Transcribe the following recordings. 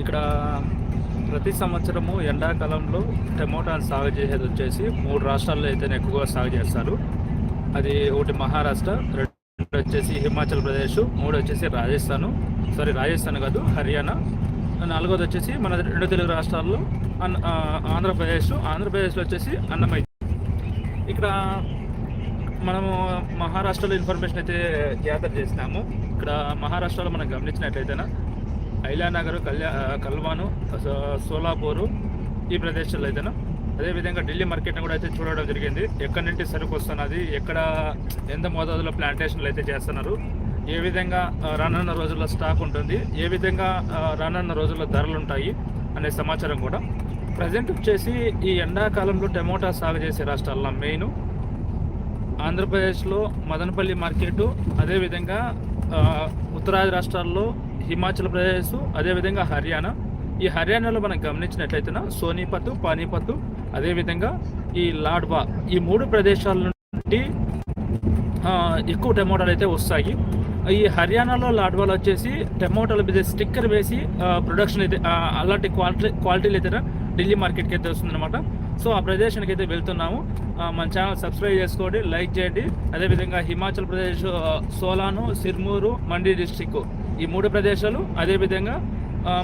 ఇక్కడ ప్రతి సంవత్సరము ఎండాకాలంలో టమోటాలు సాగు చేసేది వచ్చేసి మూడు రాష్ట్రాల్లో అయితే ఎక్కువగా సాగు చేస్తారు. అది ఒకటి మహారాష్ట్ర రెండు వచ్చేసి హిమాచల్ ప్రదేశ్ మూడు వచ్చేసి రాజస్థాన్ సారీ రాజస్థాన్ కాదు హర్యానా నాలుగోది వచ్చేసి మన రెండు తెలుగు రాష్ట్రాల్లో అన్ ఆంధ్రప్రదేశ్ ఆంధ్రప్రదేశ్లో వచ్చేసి అన్నమయ్య. ఇక్కడ మనము మహారాష్ట్రలో ఇన్ఫర్మేషన్ అయితే గ్యాదర్ చేసినాము. ఇక్కడ మహారాష్ట్రలో మనం గమనించినట్లయితేనా ఐలానగర్ కళ్యా కల్వాను సోలాపూరు ఈ ప్రదేశాల్లో అయితేనా? అదేవిధంగా ఢిల్లీ మార్కెట్ని కూడా అయితే చూడడం జరిగింది. ఎక్కడి నుండి సరుకు వస్తున్నది ఎక్కడ ఎంత మోతాదులో ప్లాంటేషన్లు అయితే చేస్తున్నారు ఏ విధంగా రానున్న రోజుల్లో స్టాక్ ఉంటుంది ఏ విధంగా రానున్న రోజుల్లో ధరలు ఉంటాయి అనే సమాచారం కూడా ప్రజెంట్ వచ్చేసి ఈ ఎండాకాలంలో టమోటా సాగు చేసే రాష్ట్రాల్లో మెయిన్. ఆంధ్రప్రదేశ్లో మదనపల్లి మార్కెట్ అదేవిధంగా ఉత్తరాది రాష్ట్రాల్లో హిమాచల్ ప్రదేశ్ అదేవిధంగా హర్యానా. ఈ హర్యానాలో మనం గమనించినట్లయితే సోనీపత్ పానీపత్ అదేవిధంగా ఈ లాడ్వా ఈ మూడు ప్రదేశాల నుండి ఎక్కువ టమోటాలు అయితే వస్తాయి. ఈ హర్యానాలో లాడ్వాలో వచ్చేసి టమోటాల మీద స్టిక్కర్ వేసి ప్రొడక్షన్ అయితే అలాంటి క్వాలిటీ క్వాలిటీలు అయితే ఢిల్లీ మార్కెట్కి అయితే వస్తుందన్నమాట. సో ఆ ప్రదేశానికి అయితే వెళ్తున్నాము. మన ఛానల్ సబ్స్క్రైబ్ చేసుకోండి లైక్ చేయండి. అదేవిధంగా హిమాచల్ ప్రదేశ్ సోలాను సిర్మూరు మండి డిస్టిక్ ఈ మూడు ప్రదేశాలు అదేవిధంగా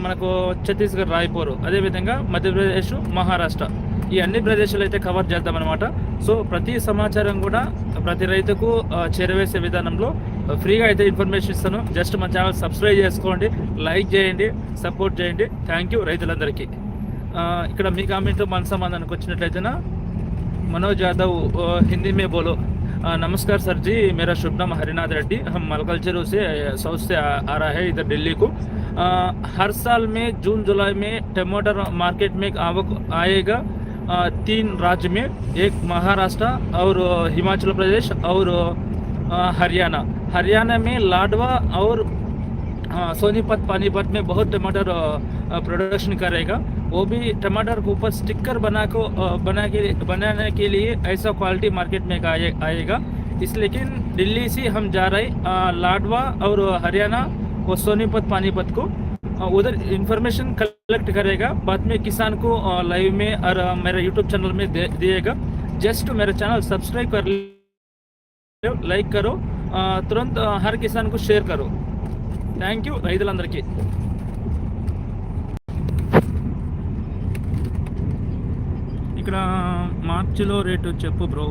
మనకు ఛత్తీస్గఢ్ రాయ్పూర్ అదేవిధంగా మధ్యప్రదేశ్ మహారాష్ట్ర. ఈ అన్ని ప్రదేశాలు అయితే కవర్ చేద్దాం అనమాట సో ప్రతి సమాచారం కూడా ప్రతి రైతుకు చేరవేసే విధానంలో ఫ్రీగా అయితే ఇన్ఫర్మేషన్ ఇస్తాను. జస్ట్ మన ఛానల్ సబ్స్క్రైబ్ చేసుకోండి లైక్ చేయండి సపోర్ట్ చేయండి. థ్యాంక్ యూ రైతులందరికీ. ఇక్కడ మీ కామెంట్లో మన సంబంధానికి వచ్చినట్లయితేనా? మనోజ్ యాదవ్ హిందీ మే బోలో. नमस्कार सर जी मेरा शुभ नाम हरिनाथ रेड्डी। हम मलकलचेरू से साउथ से आ, रहा है इधर दिल्ली को। आ, हर साल में जून जुलाई में टमाटर मार्केट में एक आवक आएगा आ, तीन राज्य में एक महाराष्ट्र और हिमाचल प्रदेश और हरियाणा। हरियाणा में लाडवा और सोनीपत पानीपत में बहुत टमाटर प्रोडक्शन करेगा। वो भी टमाटर के ऊपर स्टिकर बना को बना के बनाने के लिए ऐसा क्वालिटी मार्केट में आए, आएगा। इस लेकिन दिल्ली से हम जा रहे लाडवा और हरियाणा और सोनीपत पानीपत को। उधर इंफॉर्मेशन कलेक्ट करेगा। बाद में किसान को लाइव में और मेरे यूट्यूब चैनल में दे, दिएगा। जस्ट मेरा चैनल सब्सक्राइब कर लाइक करो तुरंत हर किसान को शेयर करो। థ్యాంక్ యూ రైతులందరికీ. ఇక్కడ మార్చిలో రేటు చెప్పు బ్రో.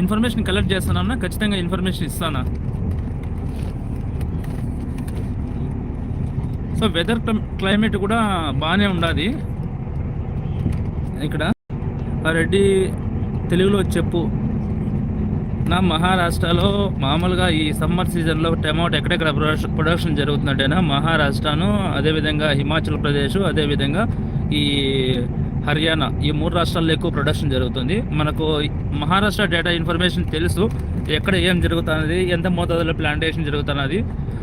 ఇన్ఫర్మేషన్ కలెక్ట్ చేస్తానన్నా ఖచ్చితంగా ఇన్ఫర్మేషన్ ఇస్తానా? సో వెదర్ క్లైమేట్ కూడా బాగానే ఉండాలి ఇక్కడ. రెడ్డి తెలుగులో చెప్పు. నా మహారాష్ట్రలో మామూలుగా ఈ సమ్మర్ సీజన్లో టమాటో ఎక్కడెక్కడ ప్రొడక్షన్ ప్రొడక్షన్ జరుగుతుందంటేనా మహారాష్ట్రను అదేవిధంగా హిమాచల్ ప్రదేశ్ అదేవిధంగా ఈ హర్యానా ఈ మూడు రాష్ట్రాల్లో ఎక్కువ ప్రొడక్షన్ జరుగుతుంది. మనకు మహారాష్ట్ర డేటా ఇన్ఫర్మేషన్ తెలుసు ఎక్కడ ఏం జరుగుతున్నది ఎంత మోతాదులో ప్లాంటేషన్ జరుగుతున్నది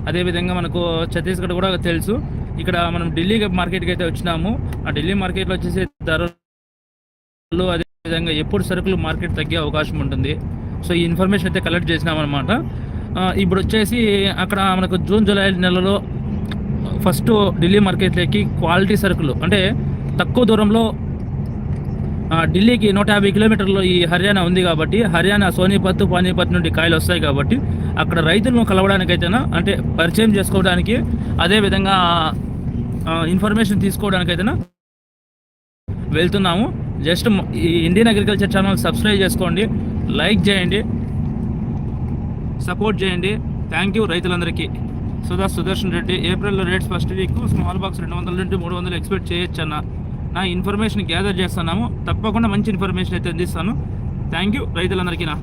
అదేవిధంగా మనకు ఛత్తీస్గఢ్ కూడా తెలుసు. ఇక్కడ మనం ఢిల్లీ మార్కెట్కి అయితే వచ్చినాము. ఆ ఢిల్లీ మార్కెట్లో వచ్చేసి ధరలు అదేవిధంగా ఎప్పుడు సరుకులు మార్కెట్ తగ్గే అవకాశం ఉంటుంది. సో ఈ ఇన్ఫర్మేషన్ అయితే కలెక్ట్ చేసినాం అనమాట ఇప్పుడు వచ్చేసి అక్కడ మనకు జూన్ జూలై నెలలో ఫస్ట్ ఢిల్లీ మార్కెట్లోకి క్వాలిటీ సరుకులు అంటే తక్కువ దూరంలో ఢిల్లీకి నూట యాభై కిలోమీటర్లు ఈ హర్యానా ఉంది కాబట్టి హర్యానా సోనీపత్ పానీపత్ నుండి కాయలు వస్తాయి కాబట్టి అక్కడ రైతులను కలవడానికైతేనా అంటే పరిచయం చేసుకోవడానికి అదేవిధంగా ఇన్ఫర్మేషన్ తీసుకోవడానికైతేనా వెళ్తున్నాము. జస్ట్ ఈ ఇండియన్ అగ్రికల్చర్ ఛానల్ సబ్స్క్రైబ్ చేసుకోండి. లైక్ చేయండి సపోర్ట్ చేయండి. థ్యాంక్ యూ రైతులందరికీ. సుధా సుదర్శన్ రెడ్డి ఏప్రిల్లో rates first week small box రెండు వందల నుండి మూడు వందలు ఎక్స్పెక్ట్ చేయొచ్చు అన్న. నా ఇన్ఫర్మేషన్ గ్యాదర్ చేస్తున్నాము. తప్పకుండా మంచి ఇన్ఫర్మేషన్ అయితే అందిస్తాను. థ్యాంక్ యూ రైతులందరికీ నా.